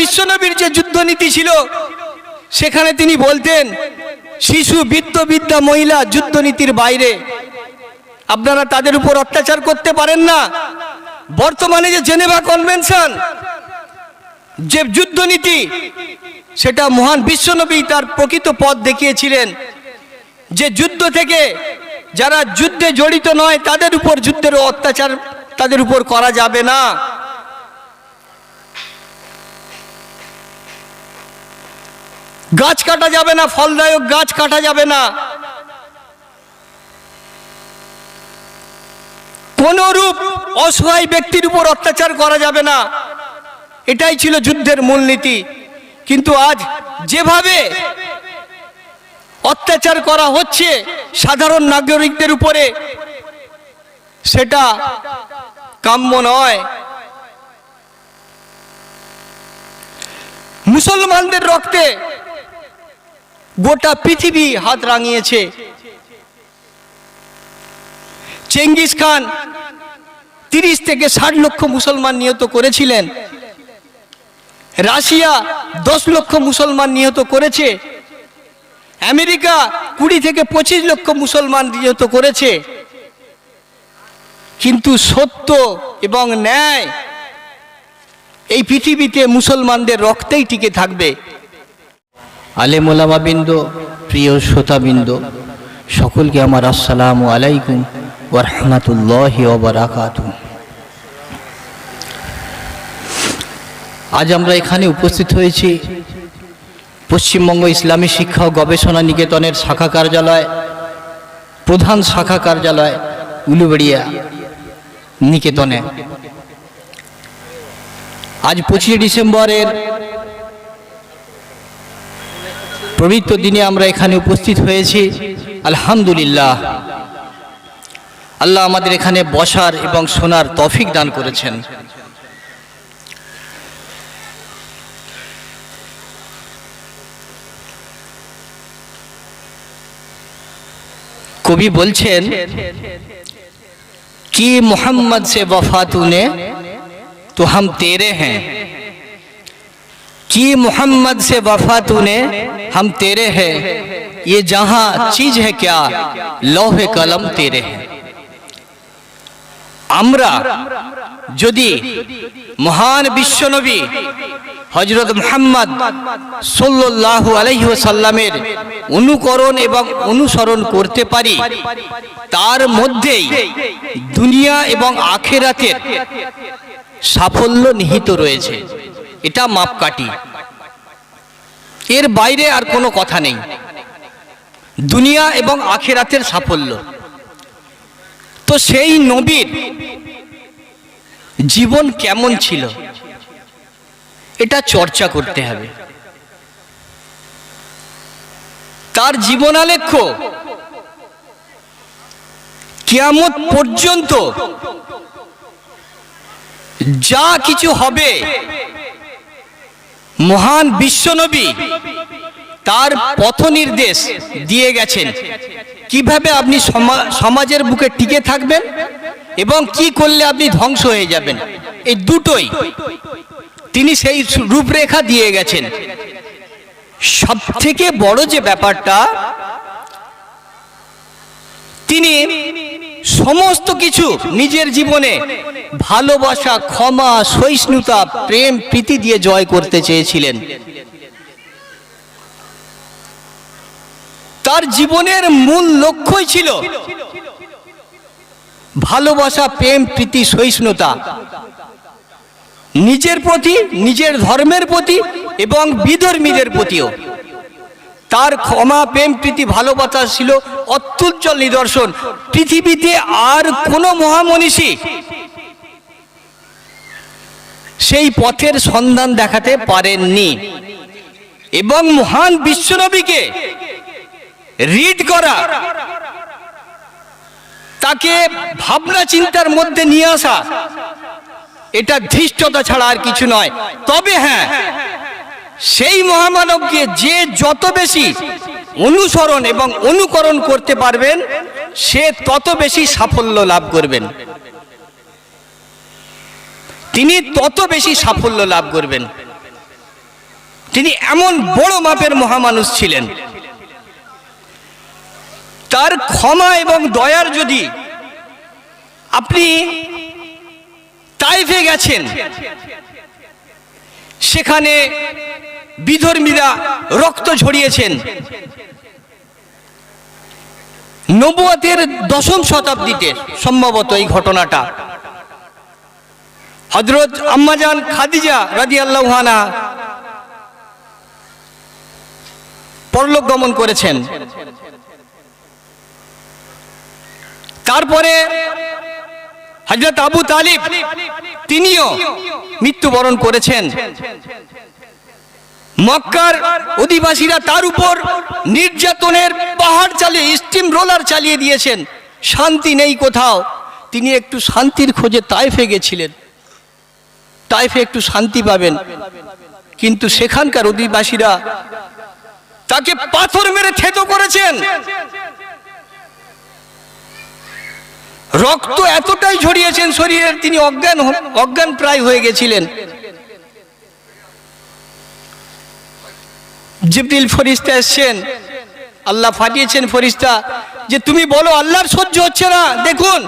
বিশ্বনবীর যে যুদ্ধনীতি ছিল, সেখানে তিনি বলতেন, শিশু বিত্তবিদ্যা মহিলা যুদ্ধনীতির বাইরে। আপনারা তাদের উপর অত্যাচার করতে পারেন না। বর্তমানে যে জেনেভা কনভেনশন, যে যুদ্ধনীতি, সেটা মহান বিশ্বনবী তার প্রকৃত পথ দেখিয়েছিলেন। যে যুদ্ধ থেকে যারা যুদ্ধে জড়িত নয়, তাদের উপর যুদ্ধের অত্যাচার তাদের উপর করা যাবে না। গাছ কাটা যাবে না, ফলদায়ক গাছ কাটা যাবে না। কোন রূপ অসহায় ব্যক্তির উপর অত্যাচার করা যাবে না। এটাই ছিল যুদ্ধের মূলনীতি কিন্তু আজ যেভাবে অত্যাচার করা হচ্ছে সাধারণ নাগরিকদের উপরে, সেটা কাম্য নয়। মুসলমানদের রক্তে গোটা পৃথিবী হাত রাঙিয়েছে। চেঙ্গিস খান তিরিশ থেকে ষাট লক্ষ মুসলমান নিহত করেছিলেন। রাশিয়া দশ লক্ষ মুসলমান নিহত করেছে। আমেরিকা কুড়ি থেকে পঁচিশ লক্ষ মুসলমান নিহত করেছে। কিন্তু সত্য এবং ন্যায় এই পৃথিবীতে মুসলমানদের রক্তেই টিকে থাকবে। আলেমোলামাবিন্দ, প্রিয় শ্রোতাবিন্দ, সকলকে আমার আসসালামু আলাইকুম ওরহমতুল্লাহ ওবরাকাত আজ আমরা এখানে উপস্থিত হয়েছি পশ্চিমবঙ্গ ইসলামী শিক্ষা ও গবেষণা নিকেতনের শাখা কার্যালয়, প্রধান শাখা কার্যালয়, উলুবেড়িয়া নিকেতনে। আজ পঁচিশে ডিসেম্বরের প্রবৃত্ত দিনে আমরা এখানে উপস্থিত হয়েছি। আলহামদুলিল্লাহ। আল্লাহ আমাদের এখানে বসার এবং শোনার তফিক দান করেছেন। কবি বলছেন, কি মোহাম্মদ সে বফাতুনে তো হাম তেরে হ্যাঁ। हैं कि मोहम्मद से वफा तूने हम तेरे हैं ये जहां चीज है क्या लौहे कलम तेरे हैं আমরা যদি মহান বিশ্বনবী হজরত মুহাম্মদ সাল্লাল্লাহু আলাইহি ওয়াসাল্লামের অনুকরণ এবং অনুসরণ করতে পারি তার মধ্যেই দুনিয়া এবং আখেরাতের সাফল্য নিহিত রয়েছে এটা মাপকাঠি। এর বাইরে আর কোনো কথা নেই। দুনিয়া এবং আখেরাতের সাফল্য। তো সেই নবীর জীবন কেমন ছিল? এটা চর্চা করতে হবে। তার জীবনালেখ্য কিয়ামত পর্যন্ত যা কিছু হবে মহান বিশ্বনবী তার পথ নির্দেশ দিয়ে গেছেন। কীভাবে আপনি সমা- সমাজের বুকে টিকে থাকবেন এবং কি করলে আপনি ধ্বংস হয়ে যাবেন, এই দুটোই তিনি সেই রূপরেখা দিয়ে গেছেন। সব থেকে বড় যে ব্যাপারটা, তিনি সমস্ত কিছু নিজের জীবনে ভালোবাসা, ক্ষমা, সহিষ্ণুতা, প্রেম, প্রীতি দিয়ে জয় করতে চেয়েছিলেন। তার জীবনের মূল লক্ষ্যই ছিল ভালোবাসা, প্রেম, প্রীতি, সহিষ্ণুতা। নিজের প্রতি, নিজের ধর্মের প্রতি এবং বিধর্মীদের প্রতিও। তার ক্ষমা, প্রেম, প্রীতি, ভালোবাসা ছিল অত্যুজ্জ্বল নিদর্শন। পৃথিবীতে আর কোনো মহামনীষী সেই পথের সন্ধান দেখাতে পারেননি। এবং মহান বিশ্বনবীকে রিড করা, তাকে ভাবনা চিন্তার মধ্যে নিয়ে আসা, এটা ধৃষ্টতা ছাড়া আর কিছু নয়। তবে হ্যাঁ সেই মহামানবকে যে যত বেশি অনুসরণ এবং অনুকরণ করতে পারবেন, সে তত বেশি সাফল্য লাভ করবেন। তিনি তত বেশি সাফল্য লাভ করবেন। তিনি এমন বড় মাপের মহামানুষ ছিলেন। তার ক্ষমা এবং দয়ার যদি আপনি তাইফে গেছেন, সেখানে বিধর্মীরা রক্ত ঝরিয়েছেন। নবুয়াতের দশম শতাব্দীতে সম্ভবত এই ঘটনাটা। হজরত আম্মাজান খাদিজা রাজি আল্লাহানা পরলোক গমন করেছেন। তারপরে হজরত আবু তালিব তিনিও মৃত্যুবরণ করেছেন। মক্কার অধিবাসীরা তার উপর নির্যাতনের পাহাড় চালিয়ে স্টিম রোলার চালিয়ে দিয়েছেন। শান্তি নেই কোথাও। তিনি একটু শান্তির খোঁজে তাইফে গেছিলেন। তাইফে একটু শান্তি পাবেন। কিন্তু সেখানকার অধিবাসীরা তাকে পাথর মেরে থেতো করেছেন। রক্ত এতটাই ঝরিয়েছেন শরীরের, তিনি অজ্ঞান অজ্ঞান প্রায় হয়ে গেছিলেন। জিবরিল ফরিস্তা এসছেন। আল্লাহ ফাটিয়েছেন ফরিস্তা যে তুমি বলো, আল্লাহর সহ্য হচ্ছে না। দেখুন,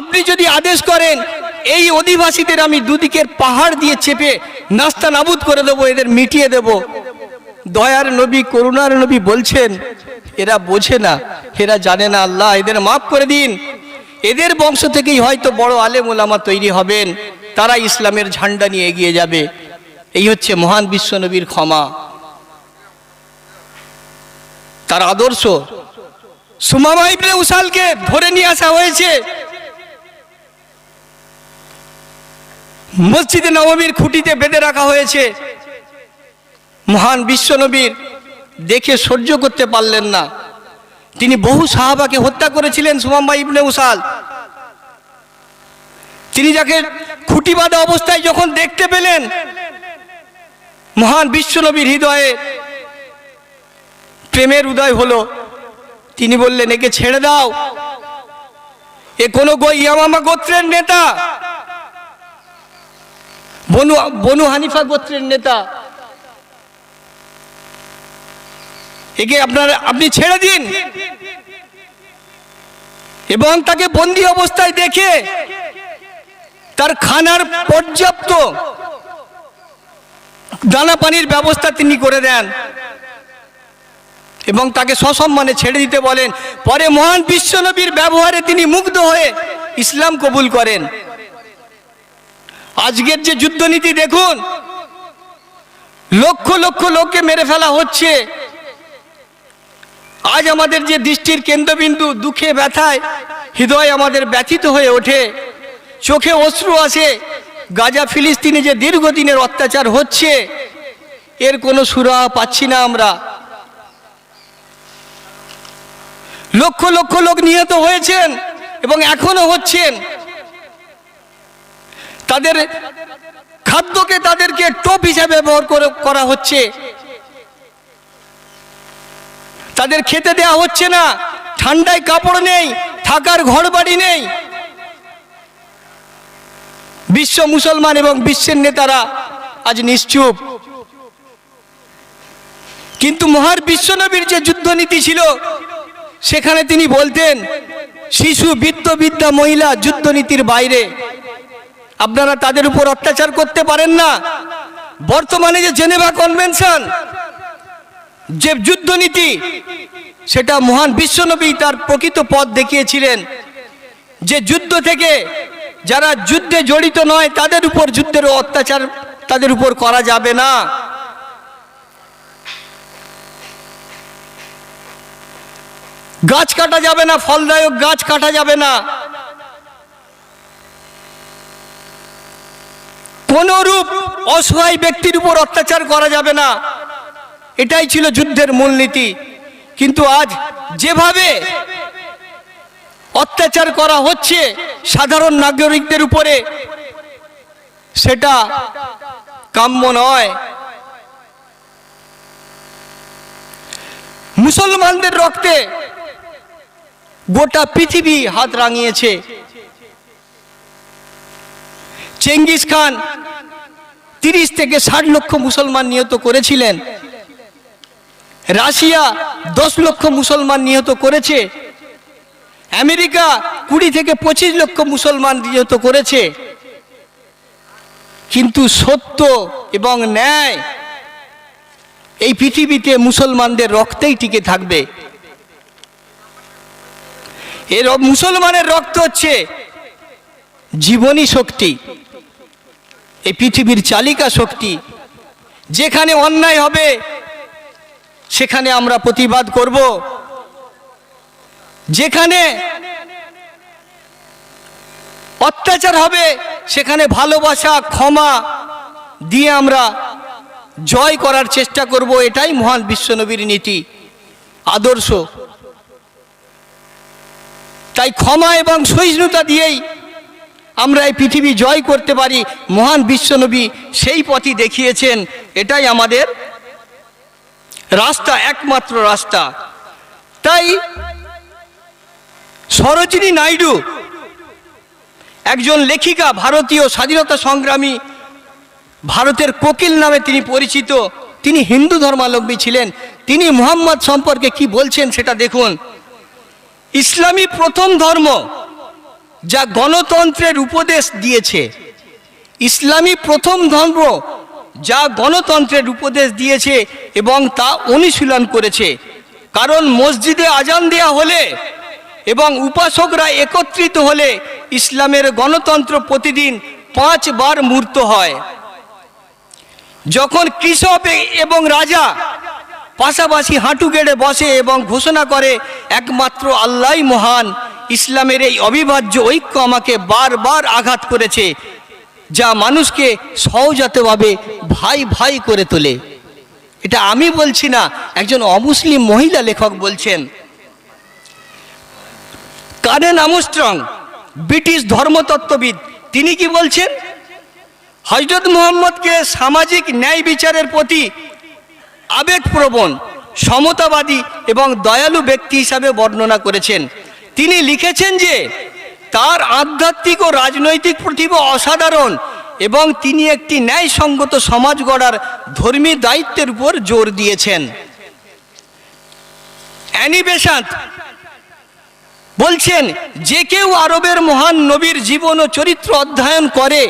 আপনি যদি আদেশ করেন, এই অধিবাসীদের আমি দুদিকের পাহাড় দিয়ে চেপে নাস্তা নাবুদ করে দেবো, এদের মিটিয়ে দেব। দয়ার নবী, করুণার নবী বলছেন, এরা বোঝে না, এরা জানে না আল্লাহ, এদের মাফ করে দিন। এদের বংশ থেকেই হয়তো বড় আলেম ওলামা তৈরি হবেন, তারা ইসলামের ঝান্ডা নিয়ে এগিয়ে যাবে। এই হচ্ছে মহান বিশ্বনবীর ক্ষমা। তার আদর্শ। সুমামা ইবনে উসালকে ধরে নিয়ে আসা হয়েছে। মসজিদে নবমীর খুঁটিতে বেঁধে রাখা হয়েছে। মহান বিশ্বনবীর দেখে সহ্য করতে পারলেন না। তিনি বহু সাহাবাকে হত্যা করেছিলেন সুমাম্মা ইবনে উসাল। তিনি যাকে খুঁটি বাঁধা অবস্থায় যখন দেখতে পেলেন, মহান বিশ্বনবীর হৃদয়ে প্রেমের উদয় হলো। তিনি বললেন, একে ছেড়ে দাও। এ কোনো ইয়ামামা গোত্রের নেতা। বনু বনু হানিফা গোত্রের নেতা। একে আপনার আপনি ছেড়ে দিন। এবং তাকে বন্দি অবস্থায় দেখে তার খানার পর্যাপ্ত দানা পানির ব্যবস্থা তিনি করে দেন। এবং তাকে সসম্মানে ছেড়ে দিতে বলেন। পরে মহান বিশ্বনবীর ব্যবহারে তিনি মুগ্ধ হয়ে ইসলাম কবুল করেন। আজকের যে যুদ্ধনীতি দেখুন, লক্ষ লক্ষ লোককে মেরে ফেলা হচ্ছে। আজ আমাদের যে দৃষ্টির কেন্দ্রবিন্দু, দুঃখে ব্যথায়, হৃদয় আমাদের ব্যথিত হয়ে ওঠে। চোখে অশ্রু আসে। গাজা, ফিলিস্তিনে যে দীর্ঘদিনের অত্যাচার হচ্ছে, এর কোনো সুরাহা পাচ্ছি না আমরা। লক্ষ লক্ষ লোক নিহত হয়েছেন এবং এখনও হচ্ছেন। তাদের খাদ্যকে তাদেরকে টোপ হিসাবে ব্যবহার করে হচ্ছে। তাদের খেতে দেয়া হচ্ছে না। ঠান্ডায় কাপড় নেই, থাকার ঘর বাড়ি নেই। বিশ্ব মুসলমান এবং বিশ্বের নেতারা আজ নিশ্চুপ। কিন্তু মহার বিশ্বনবীর যে যুদ্ধনীতি ছিল সেখানে তিনি বলতেন, শিশু বৃত্ত বিদ্যা মহিলা যুদ্ধনীতির বাইরে। আপনারা তাদের উপর অত্যাচার করতে পারেন না। বর্তমানে যে জেনেভা কনভেনশন, যে যুদ্ধনীতি সেটা মহান বিশ্বনবী তার প্রকৃত পথ দেখিয়েছিলেন। যে যুদ্ধ থেকে যারা যুদ্ধে জড়িত নয়, তাদের উপর যুদ্ধের অত্যাচার তাদের উপর করা যাবে না। গাছ কাটা যাবে না, ফলদায়ক গাছ কাটা যাবে না। কোন রূপ অসহায় ব্যক্তির উপর অত্যাচার করা যাবে না। এটাই ছিল যুদ্ধের মূলনীতি। কিন্তু আজ যেভাবে অত্যাচার করা হচ্ছে সাধারণ নাগরিকদের উপরে, সেটা কাম্য নয়। মুসলমানদের রক্তে গোটা পৃথিবী হাত রাঙিয়েছে। চেঙ্গিস খান তিরিশ থেকে ষাট লক্ষ মুসলমান নিহত করেছিলেন। রাশিয়া দশ লক্ষ মুসলমান নিহত করেছে। আমেরিকা কুড়ি থেকে পঁচিশ লক্ষ মুসলমান নিহত করেছে। কিন্তু সত্য এবং ন্যায় এই পৃথিবীতে মুসলমানদের রক্তেই টিকে থাকবে। এর মুসলমানের রক্ত হচ্ছে জীবনী শক্তি, এই পৃথিবীর চালিকা শক্তি। যেখানে অন্যায় হবে, সেখানে আমরা প্রতিবাদ করব। যেখানে অত্যাচার হবে, সেখানে ভালোবাসা, ক্ষমা দিয়ে আমরা জয় করার চেষ্টা করব। এটাই মহান বিশ্বনবীর নীতি, আদর্শ। তাই ক্ষমা এবং সহিষ্ণুতা দিয়েই আমরা এই পৃথিবী জয় করতে পারি। মহান বিশ্বনবী সেই পথই দেখিয়েছেন। এটাই আমাদের রাস্তা, একমাত্র রাস্তা। তাই সরোজিনী নাইডু একজন লেখিকা, ভারতীয় স্বাধীনতা সংগ্রামী, ভারতের কোকিল নামে তিনি পরিচিত। তিনি হিন্দু ধর্মাবলম্বী ছিলেন। তিনি মুহাম্মদ সম্পর্কে কি বলছেন সেটা দেখুন। ইসলামী প্রথম ধর্ম যা গণতন্ত্রের উপদেশ দিয়েছে। ইসলামী প্রথম ধর্ম যা গণতন্ত্রের উপদেশ দিয়েছে এবং তা অনুশীলন করেছে। কারণ মসজিদে আজান দেয়া হলে এবং উপাসকরা একত্রিত হলে ইসলামের গণতন্ত্র প্রতিদিন পাঁচবার মূর্ত হয়। যখন কৃষক এবং রাজা পাশাপাশি হাঁটু গেড়ে বসে এবং ঘোষণা করে, একমাত্র আল্লাহই মহান। ইসলামের এই অবিভাজ্য ঐক্য আমাকে বারবার আঘাত করেছে, যা মানুষকে সহজাতভাবে ভাই ভাই করে তোলে। এটা আমি বলছি না, একজন অমুসলিম মহিলা লেখক বলছেন। কারেন আমস্ট্রং, ব্রিটিশ ধর্মতত্ত্ববিদ, তিনি কি বলছেন? হজরত মুহাম্মদকে সামাজিক ন্যায় বিচারের প্রতি আবেগপ্রবণ, সমতাবাদী এবং দয়ালু ব্যক্তি হিসাবে বর্ণনা করেছেন। তিনি লিখেছেন যে, তার আধ্যাত্মিক ও রাজনৈতিক প্রতিভা অসাধারণ এবং তিনি একটি ন্যায়সঙ্গত সমাজ গড়ার ধর্মী দায়িত্বের উপর জোর দিয়েছেন। অ্যানি বেসান্ত বলছেন, যে কেউ আরবের মহান নবীর জীবন ও চরিত্র অধ্যয়ন করে,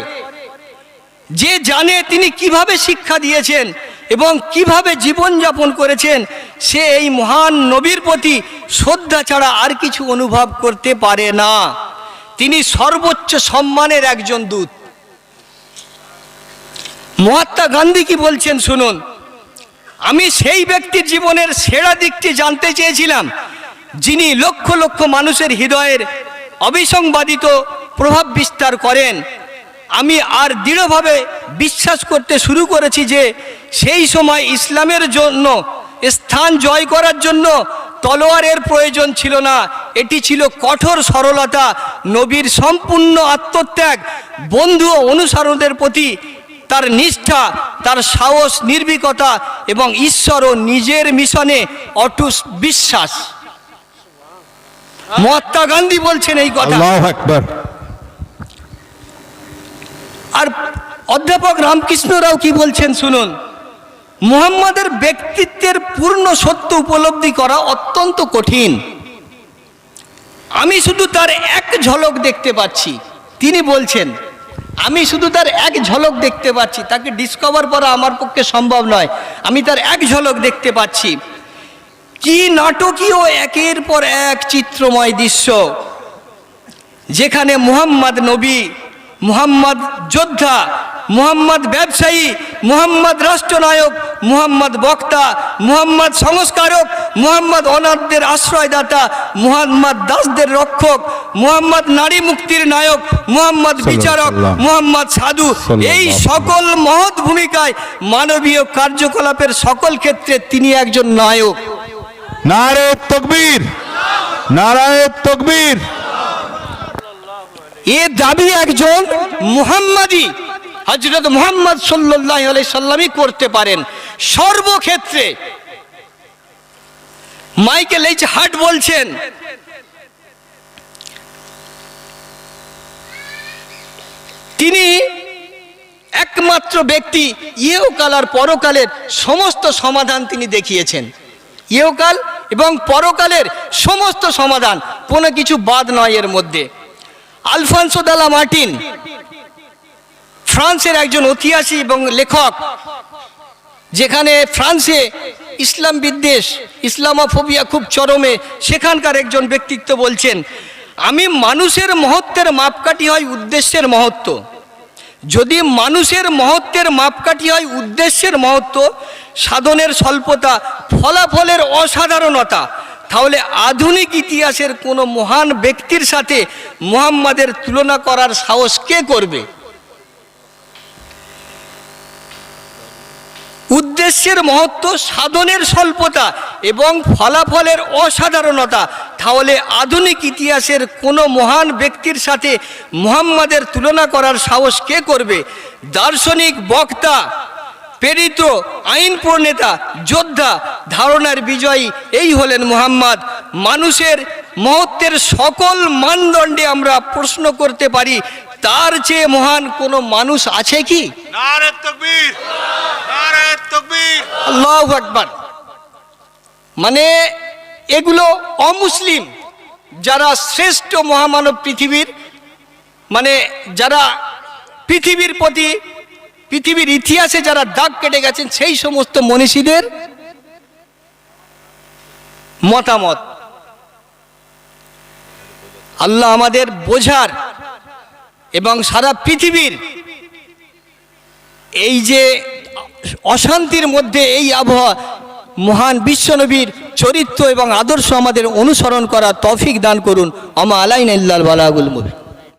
যে জানে তিনি কীভাবে শিক্ষা দিয়েছেন এবং কীভাবে জীবনযাপন করেছেন, সে এই মহান নবীর প্রতি শ্রদ্ধা ছাড়া আর কিছু অনুভব করতে পারে না। তিনি সর্বোচ্চ সম্মানের একজন দূত। মহাত্মা গান্ধী কি বলছেন শুনুন, আমি সেই ব্যক্তির জীবনের সেরা দিকটি জানতে চেয়েছিলাম, যিনি লক্ষ লক্ষ মানুষের হৃদয়ের অবিসংবাদিত প্রভাব বিস্তার করেন। আমি আর দৃঢ়ভাবে বিশ্বাস করতে শুরু করেছি যে সেই সময় ইসলামের জন্য স্থান জয় করার জন্য তলোয়ারের প্রয়োজন ছিল না। এটি ছিল কঠোর সরলতা নবীর সম্পূর্ণ আত্মত্যাগ বন্ধু ও অনুসরণের প্রতি তার নিষ্ঠা তার সাহস নির্ভীকতা এবং ঈশ্বর ও নিজের মিশনে অটুস বিশ্বাস। মহাত্মা গান্ধী বলছেন এই কথা। আর অধ্যাপক রামকৃষ্ণরাও কি বলছেন শুনুন। মুহাম্মাদের ব্যক্তিত্বের পূর্ণ সত্য উপলব্ধি করা অত্যন্ত কঠিন। আমি শুধু তার এক ঝলক দেখতে পাচ্ছি। তিনি বলছেন, আমি শুধু তার এক ঝলক দেখতে পাচ্ছি। তাকে ডিসকভার করা আমার পক্ষে সম্ভব নয়। আমি তার এক ঝলক দেখতে পাচ্ছি। কি নাটকীয় একের পর এক চিত্রময় দৃশ্য, যেখানে মুহাম্মদ নবী মুহাম্মদ যোদ্ধা মুহাম্মদ ব্যবসায়ী মুহাম্মদ রাষ্ট্রনায়ক মুহাম্মদ বক্তা মুহাম্মদ সংস্কারক মুহাম্মদ অনাথদের আশ্রয়দাতা মুহাম্মদ দাসদের রক্ষক মুহাম্মদ নারী মুক্তির নায়ক মুহাম্মদ বিচারক মুহাম্মদ সাধু। এই সকল মহৎ ভূমিকায় মানবীয় কার্যকলাপের সকল ক্ষেত্রে তিনি একজন নায়ক। নারে তকবীর। নারায় তকবীর। এ দাবি একজন মুহাম্মাদি হজরত মুহাম্মদ সাল্লাহ সাল্লামই করতে পারেন। সর্বক্ষেত্রে মাইকেল এইচ হার্ট বলছেন, তিনি একমাত্র ব্যক্তি ইহকাল আর পরকালের সমস্ত সমাধান তিনি দেখিয়েছেন। ইহকাল এবং পরকালের সমস্ত সমাধান, কোনো কিছু বাদ নয় এর মধ্যে। আলফানসো দালা মার্টিন। ফ্রান্সের একজন ঐতিহাসিক এবং লেখক, যেখানে ফ্রান্সে ইসলাম বিদ্বেষ, ইসলামোফোবিয়া খুব চরমে, সেখানকার একজন ব্যক্তিত্ব বলছেন, আমি মানুষের মহত্বের মাপকাঠি হয় উদ্দেশ্যের মহত্ব। যদি মানুষের মহত্বের মাপকাঠি হয় উদ্দেশ্যের মহত্ব, সাধনের স্বল্পতা, ফলাফলের অসাধারণতা তাহলে আধুনিক ইতিহাসের কোনো মহান ব্যক্তির সাথে মুহাম্মাদের তুলনা করার সাহস কে করবে? উদ্দেশ্যের মহত্ব, সাধনের স্বল্পতা এবং ফলাফলের অসাধারণতা, তাহলে আধুনিক ইতিহাসের কোনো মহান ব্যক্তির সাথে মুহাম্মাদের তুলনা করার সাহস কে করবে? দার্শনিক বক্তা প্রেরিত আইন প্রণেতা যোদ্ধা ধারণার বিজয়ী এই হলেন মুহাম্মদ। মানুষের মহত্বের সকল মানদণ্ডে আমরা প্রশ্ন করতে পারি তার চেয়ে মহান কোনো মানুষ আছে কি? মানে এগুলো অমুসলিম যারা শ্রেষ্ঠ মহামানব পৃথিবীর মানে যারা পৃথিবীর প্রতি পৃথিবীর ইতিহাসে যারা দাগ কেটে গেছেন, সেই সমস্ত মনীষীদের মতামত। আল্লাহ আমাদের বোঝার এবং সারা পৃথিবীর এই যে অশান্তির মধ্যে এই আবহাওয়া, মহান বিশ্বনবীর চরিত্র এবং আদর্শ আমাদের অনুসরণ করা তফিক দান করুন। আমা আলাইন ইল্লাল বালাগুল মুবিন।